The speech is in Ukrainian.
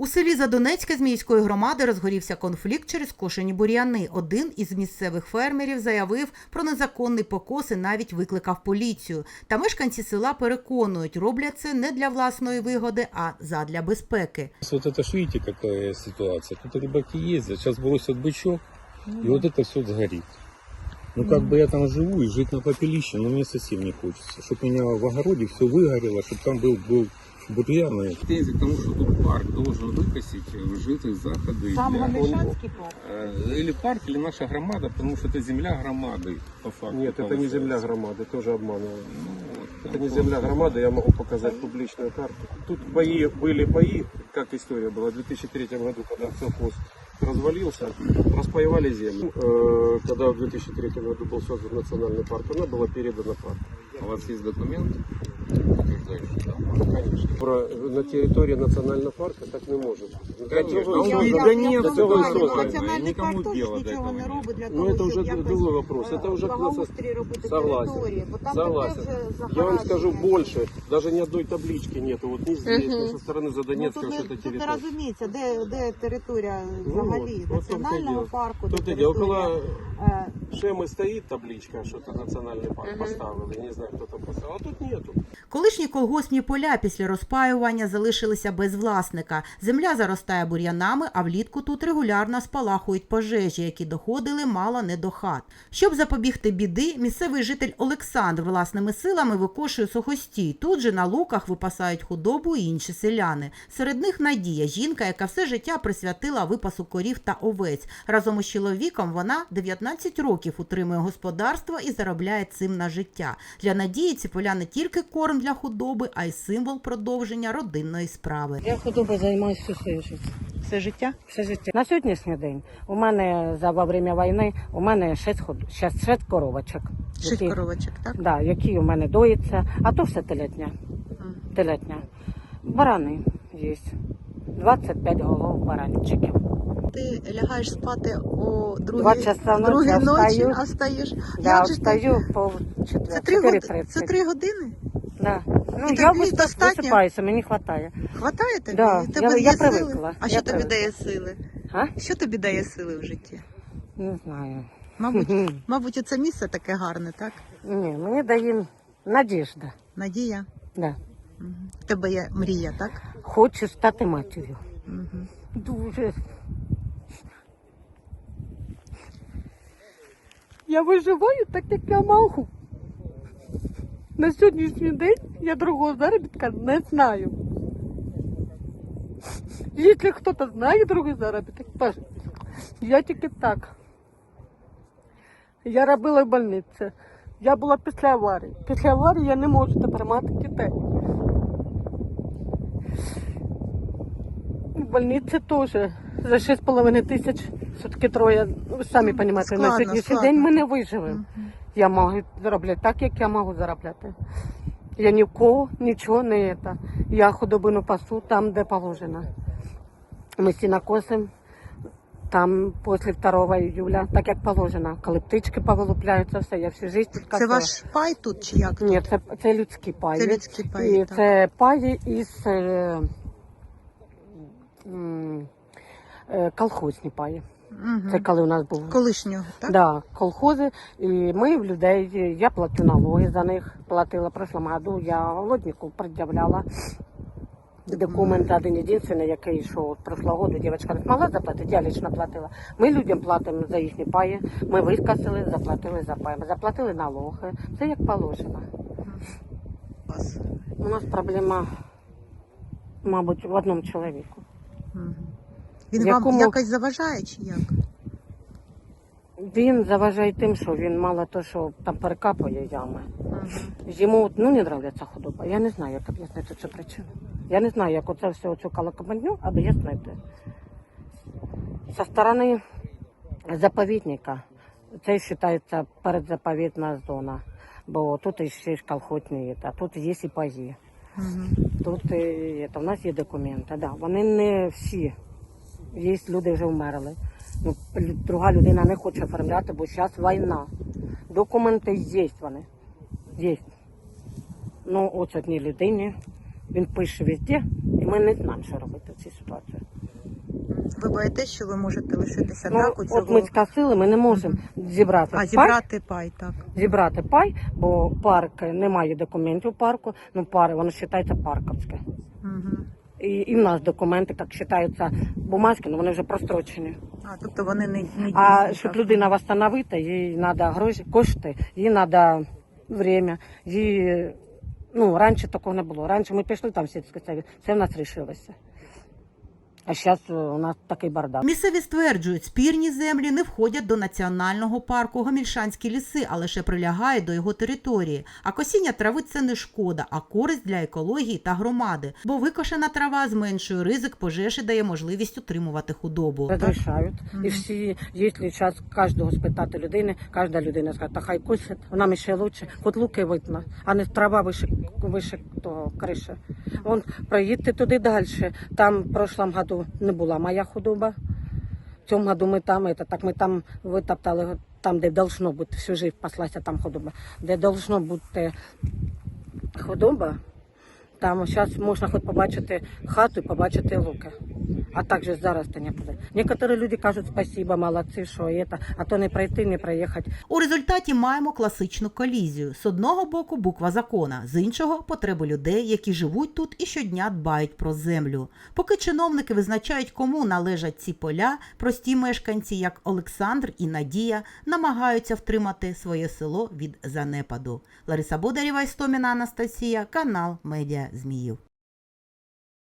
У селі Задонецьке з міської громади розгорівся конфлікт через кошені бур'яни. Один із місцевих фермерів заявив про незаконний покос і навіть викликав поліцію. Та мешканці села переконують, роблять це не для власної вигоди, а задля безпеки. Вот это ж видите, какая ситуация. Тут рыбаки ездят, сейчас бросят бычок, и вот это все сгорит. Ну, как бы я там живу и жить на попелище, но мне совсем не хочется. Чтобы у меня в огороде все выгорело, чтобы там был, был бурьян. и- Претензии к тому, что тут парк должен выкосить э, житые заходы. Сам для- Гомельшанский парк? Э, Или парк, или наша громада, потому что это земля громады, по факту. Нет, это не получается. земля громады, тоже обманываю. Ну, вот, Это не вот. земля громады, я могу показать публичную карту. Тут бои, были бои, как история была, в 2003 году, когда совхоз развалился, распаевали землю. Э, Когда в 2003 году был создан национальный парк, она была передана парку. У вас есть документ, подтверждающий, да? Ну, конечно. Про, на территории национального парка так не может. Конечно. Ну, Я- да, я- да я нет, в для тому цього і плані, создано. Національний Никому парк дела теж до нічого этого не нет. робить для Ну, того, это уже щоб якось, другой вопрос. е, Это уже благоустрій робити Согласен. території, бо там Согласен. таке вже Я вам скажу захаращення. больше, даже ни одной таблички нету, вот ни здесь, ни со стороны Ну, Задонецка, тут, что не, это тут не территория. розуміється, де, де територія Ну, взагалі от, от тут національного і парку, Тут де иди, около територія. е, Шемы стоит табличка, что это национальный парк поставили. Я не знаю, кто там поставил. А тут нету. Колишні колгоспні поля після розпаювання залишилися без власника. Земля заростає бур'янами, а влітку тут регулярно спалахують пожежі, які доходили мало не до хат. Щоб запобігти біди, місцевий житель Олександр власними силами викошує сухостій. Тут же на луках випасають худобу і інші селяни. Серед них Надія, жінка, яка все життя присвятила випасу корів та овець. Разом із чоловіком вона 19 років утримує господарство і заробляє цим на життя. Для Надії ці поля не тільки корм для худоби, а й символ продовження родинної справи. Я худобою займаюся все своє життя. Все життя? Все життя. На сьогоднішній день у мене за во время війни у мене шість ход... шість, шість коровочок. Шість які, коровочок, так? Да, які у мене доїться, а то все телятня. телятня. Барани є. 25 голов баранчиків. Ти лягаєш спати о другій, ночі, другій ночі, а встаєш. Да, ти? встаю по Це три, год... 4.30. це три години? Да. Ну, І я висипаюся, мені вистачає. Хватає тобі? Да, тебе я- я сили? привикла, А я що тобі дає сили? А? Що тобі дає сили в житті? Не знаю. Мабуть, мабуть, це місце таке гарне, так? Ні, мені дає надіжда. Надія. Да. В тебе є мрія, так? Хочу стати матір'ю. Угу. Дуже. Я виживаю так, як я можу. На сьогоднішній день я другого заробітка не знаю. Якщо хтось знає другий заробіток. Я тільки так. Я робила в больниці. Я була після аварії. Після аварії я не можу тепер мати дітей. В больниці теж за 6,5 тисяч все-таки троє. Ну, Ви самі розумієте, на Складно, сьогоднішній складно. день ми не виживемо. Я можу заробляти так, як я можу заробляти. Я ні в кого нічого не це. Я худобину пасу там, де положено. Ми сінокосимо там після 2 июля, так як положено. Коли птички повилупляються, все, я всю життя тут Це косила. ваш пай тут чи як? Ні, це, це людські паї. Це людські паї, І так. це паї із е, м, е, колхозні паї. Угу. Це коли у нас був Колишнього, так? Да, колхози. І ми в людей, я платю налоги за них, платила в прошлому году, я голоднику пред'являла. Документ один єдиний, який з прошлого року дівчинка не змогла заплатити, я лично платила. Ми людям платимо за їхні паї, ми вискасили, заплатили за паї, заплатили налоги. Це як положено. У нас проблема, мабуть, в одному чоловіку. Він Якому- вам якось заважає чи як? Він заважає тим, що він мало то, що там перекапує ями. Мгм. Йому ну, не нравиться худоба. Я не знаю, як об'яснити цю причину. Я не знаю, як оце все оцю калакоманню об'яснити. Со сторони заповідника це вважається передзаповідна зона. Бо тут ще ж колхозні, а тут є і паї. Мгм. Тут е, це, у нас є документи. Да. Вони не всі. Є люди вже вмерли. Ну, друга людина не хоче оформляти, бо зараз війна. Документи є вони. Є. Ну, ось одній людині. Він пише везде, і ми не знаємо, що робити в цій ситуації. Ви боїтесь, що ви можете лишитися Ну, так от цього? ми скасили, ми не можемо зібрати А, пай, зібрати пай, так. зібрати пай, бо парк немає документів парку. Ну, пари, воно вважається парковське. Угу. І, і в нас документи, як вважаються бумажки, але вони вже прострочені. А, тобто вони не, не А щоб так? людина встановити, їй треба гроші, кошти, їй треба время. Їй, ну, раніше такого не було. Раніше ми пішли там сільські це в нас рішилося. А зараз у нас такий бардак. Місцеві стверджують, спірні землі не входять до національного парку Гомільшанські ліси, а лише прилягають до його території. А косіння трави це не шкода, а користь для екології та громади, бо викошена трава зменшує ризик пожеж і дає можливість утримувати худобу. Розрішають. Мгм. І всі, якщо час кожного спитати людини, кожна людина скаже, та хай косять, нам ще краще, хоч луки видно, а не трава вище, вище того криші. Вон, проїдьте туди далі. Там в прошлом году не була моя худоба. В цьому году ми там, это, так ми там витоптали, там, де должно бути, всю жив паслася там худоба, де должно бути худоба, там зараз можна хоч побачити хату і побачити луки. А так же зараз то не буде. Некоторі люди кажуть спасибо, молодці, що це, а то не пройти, не проїхати. У результаті маємо класичну колізію. З одного боку буква закона, з іншого потреби людей, які живуть тут і щодня дбають про землю. Поки чиновники визначають, кому належать ці поля, прості мешканці, як Олександр і Надія, намагаються втримати своє село від занепаду. Лариса Бодарєва, Істоміна Анастасія, канал Медіа Зміїв.